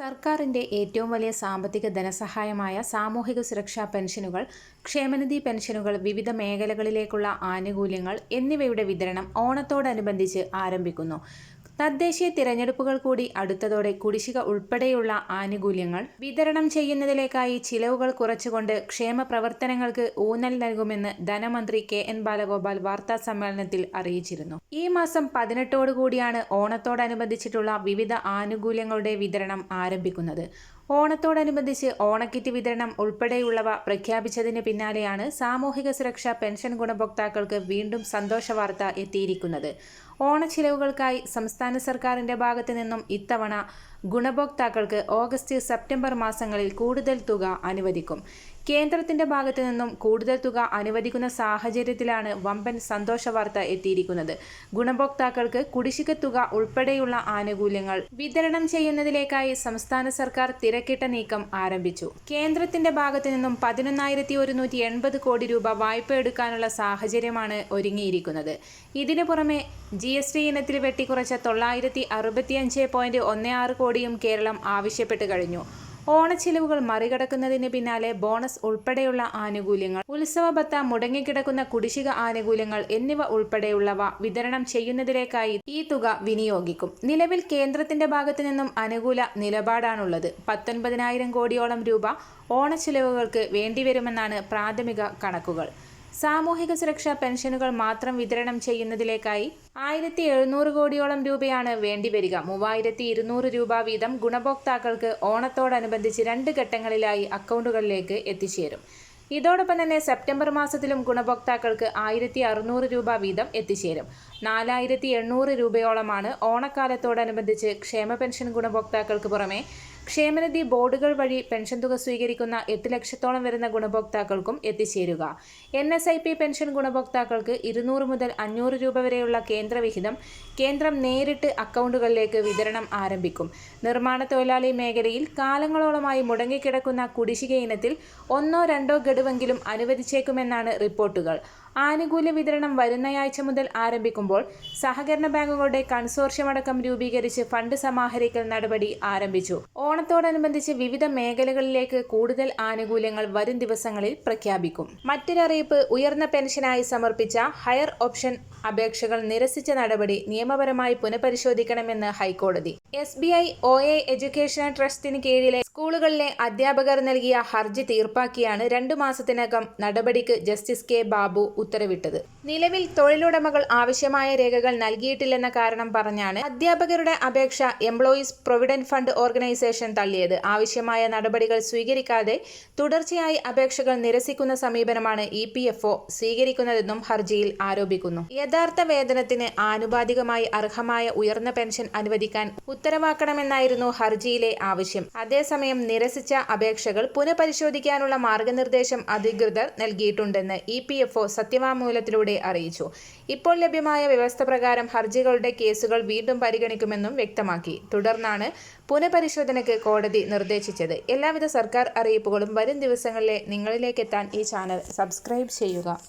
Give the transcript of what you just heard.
സർക്കാരിന്റെ ഏറ്റവും വലിയ സാമ്പത്തിക ധനസഹായമായ സാമൂഹിക സുരക്ഷാ പെൻഷനുകൾ ക്ഷേമനിധി പെൻഷനുകൾ വിവിധ മേഖലകളിലേക്കുള്ള ആനുകൂല്യങ്ങൾ എന്നിവയുടെ വിതരണം ഓണത്തോടനുബന്ധിച്ച് ആരംഭിക്കുന്നു. തദ്ദേശീയ തിരഞ്ഞെടുപ്പുകൾ കൂടി അടുത്തതോടെ കുടിശ്ശിക ഉൾപ്പെടെയുള്ള ആനുകൂല്യങ്ങൾ വിതരണം ചെയ്യുന്നതിലേക്കായി ചിലവുകൾ കുറച്ചുകൊണ്ട് ക്ഷേമ പ്രവർത്തനങ്ങൾക്ക് ഊന്നൽ നൽകുമെന്ന് ധനമന്ത്രി കെ എൻ ബാലഗോപാൽ വാർത്താ സമ്മേളനത്തിൽ അറിയിച്ചിരുന്നു. ഈ മാസം പതിനെട്ടോടുകൂടിയാണ് ഓണത്തോടനുബന്ധിച്ചിട്ടുള്ള വിവിധ ആനുകൂല്യങ്ങളുടെ വിതരണം ആരംഭിക്കുന്നത്. ഓണത്തോടനുബന്ധിച്ച് ഓണക്കിറ്റ് വിതരണം ഉൾപ്പെടെയുള്ളവ പ്രഖ്യാപിച്ചതിന് പിന്നാലെയാണ് സാമൂഹിക സുരക്ഷാ പെൻഷൻ ഗുണഭോക്താക്കൾക്ക് വീണ്ടും സന്തോഷവാർത്ത എത്തിയിരിക്കുന്നത്. ഓണച്ചിലവുകൾക്കായി സംസ്ഥാന സർക്കാരിന്റെ ഭാഗത്തു നിന്നും ഇത്തവണ ഗുണഭോക്താക്കൾക്ക് ഓഗസ്റ്റ് സെപ്റ്റംബർ മാസങ്ങളിൽ കൂടുതൽ തുക അനുവദിക്കും. കേന്ദ്രത്തിന്റെ ഭാഗത്തു നിന്നും കൂടുതൽ തുക അനുവദിക്കുന്ന സാഹചര്യത്തിലാണ് വമ്പൻ സന്തോഷ വാർത്ത എത്തിയിരിക്കുന്നത്. ഗുണഭോക്താക്കൾക്ക് കുടിശ്ശിക തുക ഉൾപ്പെടെയുള്ള ആനുകൂല്യങ്ങൾ വിതരണം ചെയ്യുന്നതിലേക്കായി സംസ്ഥാന സർക്കാർ തിരക്കിട്ട നീക്കം ആരംഭിച്ചു. കേന്ദ്രത്തിന്റെ ഭാഗത്തു നിന്നും പതിനൊന്നായിരത്തി ഒരുന്നൂറ്റി എൺപത് കോടി രൂപ വായ്പ എടുക്കാനുള്ള സാഹചര്യമാണ് ഒരുങ്ങിയിരിക്കുന്നത്. ഇതിനു പുറമെ ജി എസ് ടി ഇനത്തിൽ വെട്ടിക്കുറച്ച തൊള്ളായിരത്തി അറുപത്തിയഞ്ച് പോയിന്റ് ഒന്ന് ആറ് കോടിയും കേരളം ആവശ്യപ്പെട്ട് കഴിഞ്ഞു. ഓണച്ചിലവുകൾ മറികടക്കുന്നതിന് പിന്നാലെ ബോണസ് ഉൾപ്പെടെയുള്ള ആനുകൂല്യങ്ങൾ ഉത്സവ ഭത്ത മുടങ്ങിക്കിടക്കുന്ന കുടിശ്ശിക ആനുകൂല്യങ്ങൾ എന്നിവ ഉൾപ്പെടെയുള്ളവ വിതരണം ചെയ്യുന്നതിലേക്കായി ഈ തുക വിനിയോഗിക്കും. നിലവിൽ കേന്ദ്രത്തിന്റെ ഭാഗത്തു നിന്നും അനുകൂല നിലപാടാണുള്ളത്. പത്തൊൻപതിനായിരം കോടിയോളം രൂപ ഓണച്ചിലവുകൾക്ക് വേണ്ടിവരുമെന്നാണ് പ്രാഥമിക കണക്കുകൾ. സാമൂഹിക സുരക്ഷാ പെൻഷനുകൾ മാത്രം വിതരണം ചെയ്യുന്നതിലേക്കായി ആയിരത്തി എഴുന്നൂറ് കോടിയോളം രൂപയാണ് വേണ്ടിവരിക. മൂവായിരത്തി ഇരുന്നൂറ് രൂപ വീതം ഗുണഭോക്താക്കൾക്ക് ഓണത്തോടനുബന്ധിച്ച് രണ്ട് ഘട്ടങ്ങളിലായി അക്കൗണ്ടുകളിലേക്ക് എത്തിച്ചേരും. ഇതോടൊപ്പം തന്നെ സെപ്റ്റംബർ മാസത്തിലും ഗുണഭോക്താക്കൾക്ക് ആയിരത്തി അറുന്നൂറ് രൂപ വീതം എത്തിച്ചേരും. നാലായിരത്തി എണ്ണൂറ് രൂപയോളമാണ് ഓണക്കാലത്തോടനുബന്ധിച്ച് ക്ഷേമ പെൻഷൻ ഗുണഭോക്താക്കൾക്ക് പുറമെ ക്ഷേമനിധി ബോർഡുകൾ വഴി പെൻഷൻ തുക സ്വീകരിക്കുന്ന എട്ട് ലക്ഷത്തോളം വരുന്ന ഗുണഭോക്താക്കൾക്കും എത്തിച്ചേരുക. N S I P pension ഗുണഭോക്താക്കൾക്ക് ഇരുന്നൂറ് മുതൽ അഞ്ഞൂറ് രൂപ വരെയുള്ള കേന്ദ്രവിഹിതം കേന്ദ്രം നേരിട്ട് അക്കൗണ്ടുകളിലേക്ക് വിതരണം ആരംഭിക്കും. നിർമ്മാണ തൊഴിലാളി മേഖലയിൽ കാലങ്ങളോളമായി മുടങ്ങിക്കിടക്കുന്ന കുടിശ്ശിക ഇനത്തിൽ ഒന്നോ രണ്ടോ ഗഡുവെങ്കിലും അനുവദിച്ചേക്കുമെന്നാണ് റിപ്പോർട്ടുകൾ. ആനുകൂല്യ വിതരണം വരുന്നയാഴ്ച മുതൽ ആരംഭിക്കുമ്പോൾ സഹകരണ ബാങ്കുകളുടെ കൺസോർഷ്യം അടക്കം രൂപീകരിച്ച് ഫണ്ട് സമാഹരിക്കൽ നടപടി ആരംഭിച്ചു. ഓണത്തോടനുബന്ധിച്ച് വിവിധ മേഖലകളിലേക്ക് കൂടുതൽ ആനുകൂല്യങ്ങൾ വരും ദിവസങ്ങളിൽ പ്രഖ്യാപിക്കും. മറ്റൊരറിയിപ്പ് ഉയർന്ന പെൻഷനായി സമർപ്പിച്ച ഹയർ ഓപ്ഷൻ അപേക്ഷകൾ നിരസിച്ച നടപടി നിയമപരമായി പുനഃപരിശോധിക്കണമെന്ന് ഹൈക്കോടതി. S B I O A education ട്രസ്റ്റിന് കീഴിലെ സ്കൂളുകളിലെ അധ്യാപകർ നൽകിയ ഹർജി തീർപ്പാക്കിയാണ് രണ്ടു മാസത്തിനകം നടപടിക്ക് ജസ്റ്റിസ് കെ ബാബു ഉത്തരവിട്ടത്. നിലവിൽ തൊഴിലുടമകൾ ആവശ്യമായ രേഖകൾ നൽകിയിട്ടില്ലെന്ന കാരണം പറഞ്ഞാണ് അധ്യാപകരുടെ അപേക്ഷ എംപ്ലോയീസ് പ്രൊവിഡന്റ് ഫണ്ട് ഓർഗനൈസേഷൻ തള്ളിയത്. ആവശ്യമായ നടപടികൾ സ്വീകരിക്കാതെ തുടർച്ചയായി അപേക്ഷകൾ നിരസിക്കുന്ന സമീപനമാണ് ഇ പി എഫ് ഒ സ്വീകരിക്കുന്നതെന്നും ഹർജിയിൽ ആരോപിക്കുന്നു. യഥാർത്ഥ വേതനത്തിന് ആനുപാതികമായി അർഹമായ ഉയർന്ന പെൻഷൻ അനുവദിക്കാൻ ഉത്തരവാക്കണമെന്നായിരുന്നു ഹർജിയിലെ ആവശ്യം. അതേസമയം നിരസിച്ച അപേക്ഷകൾ പുനഃപരിശോധിക്കാനുള്ള മാർഗനിർദ്ദേശം അധികൃതർ നൽകിയിട്ടുണ്ടെന്ന് ഇ പി എഫ് ഒ സത്യവാങ്മൂലത്തിലൂടെ അറിയിച്ചു. ഇപ്പോൾ ലഭ്യമായ വ്യവസ്ഥ പ്രകാരം ഹർജികളുടെ കേസുകൾ വീണ്ടും പരിഗണിക്കുമെന്നും വ്യക്തമാക്കി. തുടർന്നാണ് പുനഃപരിശോധനയ്ക്ക് കോടതി നിർദ്ദേശിച്ചത്. എല്ലാവിധ സർക്കാർ അറിയിപ്പുകളും വരും ദിവസങ്ങളിലെ നിങ്ങളിലേക്കെത്താൻ ഈ ചാനൽ സബ്സ്ക്രൈബ് ചെയ്യുക.